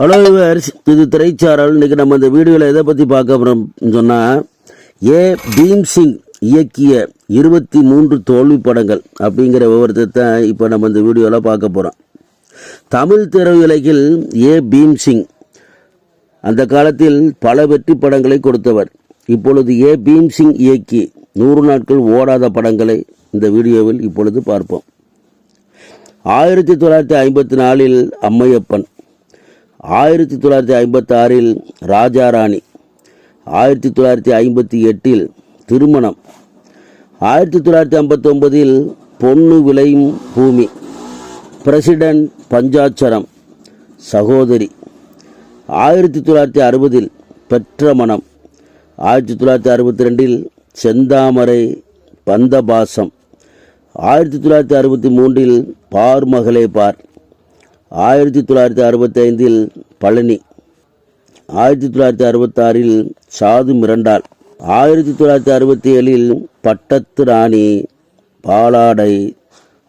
Hello viewers இது திரைச்சாரல். இன்றைக்கி நம்ம இந்த வீடியோவில் எதை பற்றி பார்க்க போகிறோம்னு சொன்னால் ஏ பீம்சிங் இயக்கிய இருபத்தி மூன்று தோல்வி படங்கள் அப்படிங்கிற விவரத்தை தான் இப்போ நம்ம இந்த வீடியோவில் பார்க்க போகிறோம் தமிழ் திரையுலகில் ஏ பீம்சிங் அந்த காலத்தில் பல வெற்றி படங்களை கொடுத்தவர். இப்பொழுது ஏ பீம்சிங் இயக்கி நூறு நாட்கள் ஓடாத படங்களை இந்த வீடியோவில் இப்பொழுது பார்ப்போம். ஆயிரத்தி தொள்ளாயிரத்தி ஐம்பத்தி நாலில் அம்மையப்பன் ஆயிரத்தி தொள்ளாயிரத்தி ஐம்பத்தி ஆறில் ராஜாராணி ஆயிரத்தி தொள்ளாயிரத்தி ஐம்பத்தி எட்டில் திருமணம் ஆயிரத்தி தொள்ளாயிரத்தி ஐம்பத்தொம்பதில் பொண்ணு விளையும் பூமி பிரசிடென்ட் பஞ்சாட்சரம் சகோதரி ஆயிரத்தி தொள்ளாயிரத்தி அறுபதில் பெற்ற மனம் ஆயிரத்தி தொள்ளாயிரத்தி அறுபத்தி ரெண்டில் செந்தாமரை பந்தபாசம் ஆயிரத்தி தொள்ளாயிரத்தி அறுபத்தி மூன்றில் பார் மகளே பார். ஆயிரத்தி தொள்ளாயிரத்தி அறுபத்தைந்தில் பழனி ஆயிரத்தி தொள்ளாயிரத்தி அறுபத்தாறில் சாது மிரண்டாள் ஆயிரத்தி தொள்ளாயிரத்தி அறுபத்தி ஏழில் பட்டத்து ராணி பாலாடை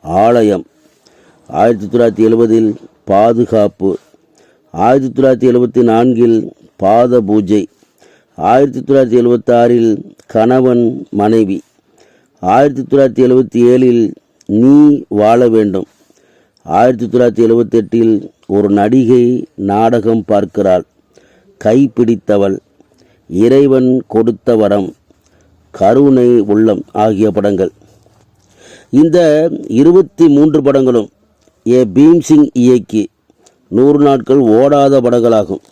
ஆலயம் ஆயிரத்தி தொள்ளாயிரத்தி எழுபதில் பாதுகாப்பு ஆயிரத்தி தொள்ளாயிரத்தி எழுபத்தி நான்கில் பாத பூஜை ஆயிரத்தி தொள்ளாயிரத்தி எழுபத்தாறில் கணவன் மனைவி ஆயிரத்தி தொள்ளாயிரத்தி எழுபத்தி ஏழில் நீ வாழ வேண்டும். ஆயிரத்தி தொள்ளாயிரத்தி எழுபத்தி எட்டில் ஒரு நடிகை நாடகம் பார்க்கிறாள். கைப்பிடித்தவள். இறைவன் கொடுத்த வரம். கருணை உள்ளம் ஆகிய படங்கள். இந்த இருபத்தி மூன்று படங்களும் ஏ பீம்சிங் இயக்கி நூறு நாட்கள் ஓடாத படங்களாகும்.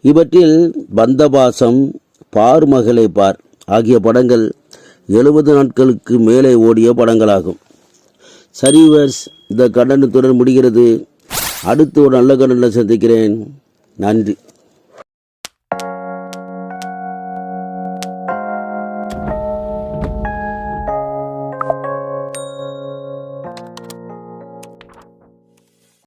இவற்றில் பந்தபாசம் பார் மகளை பார் ஆகிய படங்கள் எழுபது நாட்களுக்கு மேலே ஓடிய படங்களாகும். சரிவர்ஸ் இந்த கடனுத்துடன் முடிகிறது. அடுத்து ஒரு நல்ல கடனில் சந்திக்கிறேன். நன்றி.